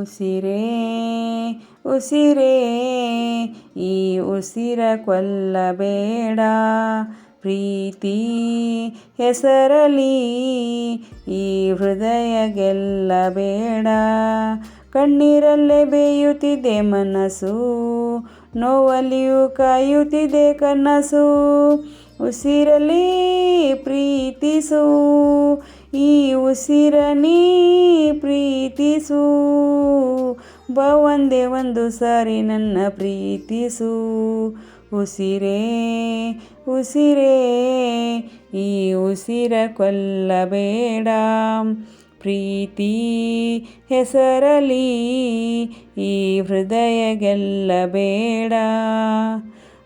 ಉಸಿರೇ ಉಸಿರೇ, ಈ ಉಸಿರ ಕೊಲ್ಲಬೇಡ. ಪ್ರೀತಿ ಹೆಸರಲಿ ಈ ಹೃದಯ ಗೆಲ್ಲಬೇಡ. ಕಣ್ಣೀರಲ್ಲೇ ಬೇಯುತ್ತಿದೆ ಮನಸ್ಸು, ನೋವಲ್ಲಿಯೂ ಕಾಯುತ್ತಿದೆ ಕನಸು. ಉಸಿರಲಿ ಪ್ರೀತಿಸು ಈ ಉಸಿರನಿ ಪ್ರೀತಿಸು. ಬ ಒಂದೇ ಒಂದು ಸಾರಿ ನನ್ನ ಪ್ರೀತಿಸು. ಉಸಿರೇ ಉಸಿರೇ, ಈ ಉಸಿರ ಕೊಲ್ಲಬೇಡ. ಪ್ರೀತಿ ಹೆಸರಲಿ ಈ ಹೃದಯ ಗೆಲ್ಲಬೇಡ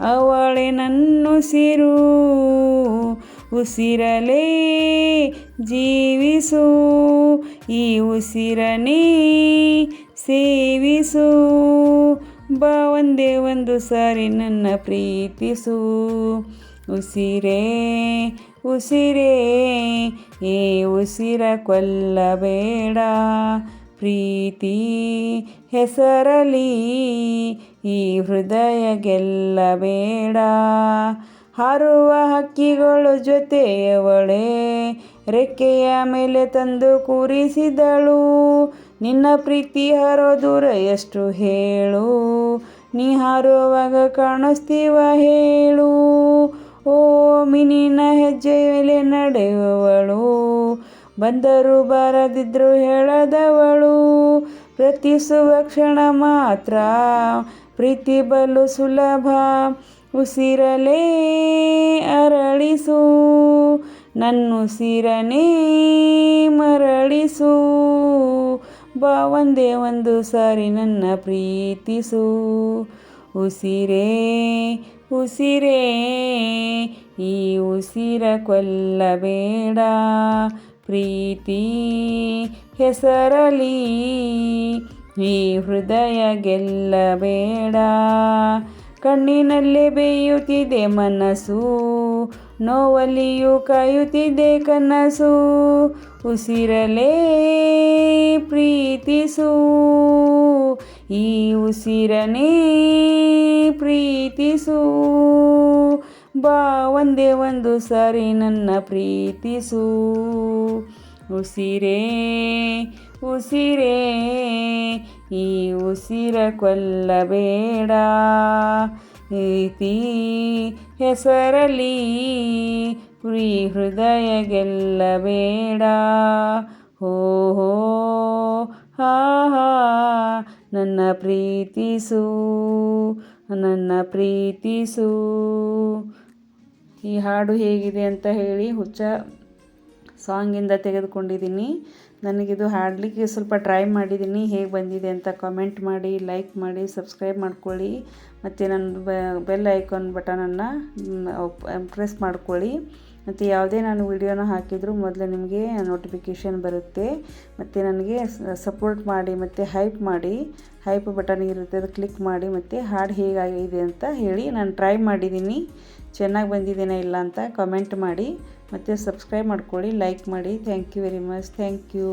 ಅವಳೆ ನನ್ನುಸಿರು ಉಸಿರಲೇ ಜೀವಿಸು, ಈ ಉಸಿರನೇ ಸೇವಿಸು. ಬಾ, ಒಂದೇ ಒಂದು ಸಾರಿ ನನ್ನ ಪ್ರೀತಿಸು. ಉಸಿರೇ ಉಸಿರೇ ಏ ಉಸಿರ ಕೊಲ್ಲಬೇಡ. ಪ್ರೀತಿ ಹೆಸರಲಿ ಈ ಹೃದಯ ಗೆಲ್ಲಬೇಡ ಹಾರುವ ಹಕ್ಕಿಗಳು ಜೊತೆಯವಳೆ ರೆಕ್ಕೆಯ ಮೇಲೆ ತಂದು ಕೂರಿಸಿದಳು. ನಿನ್ನ ಪ್ರೀತಿ ಹಾರೋ ದೂರ ಎಷ್ಟು ಹೇಳು. ನೀ ಹಾರುವಾಗ ಕಾಣಿಸ್ತೀವ ಹೇಳು. ಓ ಮಿನಿನ ಹೆಜ್ಜೆ ಮೇಲೆ ನಡೆಯುವವಳು ಬಂದರು ಬಾರದಿದ್ರು ಹೇಳದವಳು. ಪ್ರತಿಸುವ ಕ್ಷಣ ಮಾತ್ರ ಪ್ರೀತಿ ಬಲು ಸುಲಭ, ಉಸಿರಲೇ ಅರಳಿಸು. ನನ್ನುಸಿರನೇ ಮರಳಿಸು. ಬಾ, ಒಂದೇ ಒಂದು ಸಾರಿ ನನ್ನ ಪ್ರೀತಿಸು. ಉಸಿರೇ ಉಸಿರೇ, ಈ ಉಸಿರ ಕೊಲ್ಲಬೇಡ. ಪ್ರೀತಿ ಹೆಸರಲಿ ಈ ಹೃದಯ ಗೆಲ್ಲಬೇಡ ಕಣ್ಣಿನಲ್ಲೇ ಬೇಯುತ್ತಿದೆ ಮನಸ್ಸು, ನೋವಲ್ಲಿಯೂ ಕಾಯುತ್ತಿದೆ ಕನಸು. ಉಸಿರಲೇ ಪ್ರೀತಿಸು, ಈ ಉಸಿರನೇ ಪ್ರೀತಿಸು. ಬಾ, ಒಂದೇ ಒಂದು ಸಾರಿ ನನ್ನ ಪ್ರೀತಿಸು. ಉಸಿರೇ ಉಸಿರೇ, ಈ ಉಸಿರ ಕೊಲ್ಲಬೇಡ. ಪ್ರೀತಿ ಹೆಸರಲಿ ಪ್ರೀ ಹೃದಯ ಗೆಲ್ಲಬೇಡ ಹೋ ಹೋ, ಹಾ ಹಾ, ನನ್ನ ಪ್ರೀತಿಸು ನನ್ನ ಪ್ರೀತಿಸು. ಈ ಹಾಡು ಹೇಗಿದೆ ಅಂತ ಹೇಳಿ ಹುಚ್ಚ ಸಾಂಗಿಂದ ತೆಗೆದುಕೊಂಡಿದ್ದೀನಿ ನನಗಿದು ಹಾಡಲಿಕ್ಕೆ ಸ್ವಲ್ಪ ಟ್ರೈ ಮಾಡಿದ್ದೀನಿ ಹೇಗೆ ಬಂದಿದೆ ಅಂತ ಕಾಮೆಂಟ್ ಮಾಡಿ ಲೈಕ್ ಮಾಡಿ ಸಬ್ಸ್ಕ್ರೈಬ್ ಮಾಡ್ಕೊಳ್ಳಿ. ಮತ್ತು ನನ್ನ ಬೆಲ್ ಐಕಾನ್ ಬಟನನ್ನು ಪ್ರೆಸ್ ಮಾಡ್ಕೊಳ್ಳಿ. ಮತ್ತು ಯಾವುದೇ ನಾನು ವಿಡಿಯೋನ ಹಾಕಿದರೂ ಮೊದಲು ನಿಮಗೆ ನೋಟಿಫಿಕೇಷನ್ ಬರುತ್ತೆ. ಮತ್ತು ನನಗೆ ಸಪೋರ್ಟ್ ಮಾಡಿ, ಮತ್ತು ಹೈಪ್ ಮಾಡಿ. ಹೈಪ್ ಬಟನ್ ಇರುತ್ತೆ ಅದು ಕ್ಲಿಕ್ ಮಾಡಿ, ಮತ್ತು ಹಾಡು ಹೇಗಾಗಿದೆ ಅಂತ ಹೇಳಿ ನಾನು ಟ್ರೈ ಮಾಡಿದ್ದೀನಿ ಚೆನ್ನಾಗಿ ಬಂದಿದ್ದೇನೆ ಇಲ್ಲ ಅಂತ ಕಮೆಂಟ್ ಮಾಡಿ ಮತ್ತು ಸಬ್ಸ್ಕ್ರೈಬ್ ಮಾಡ್ಕೊಳ್ಳಿ ಲೈಕ್ ಮಾಡಿ. Thank you very much thank you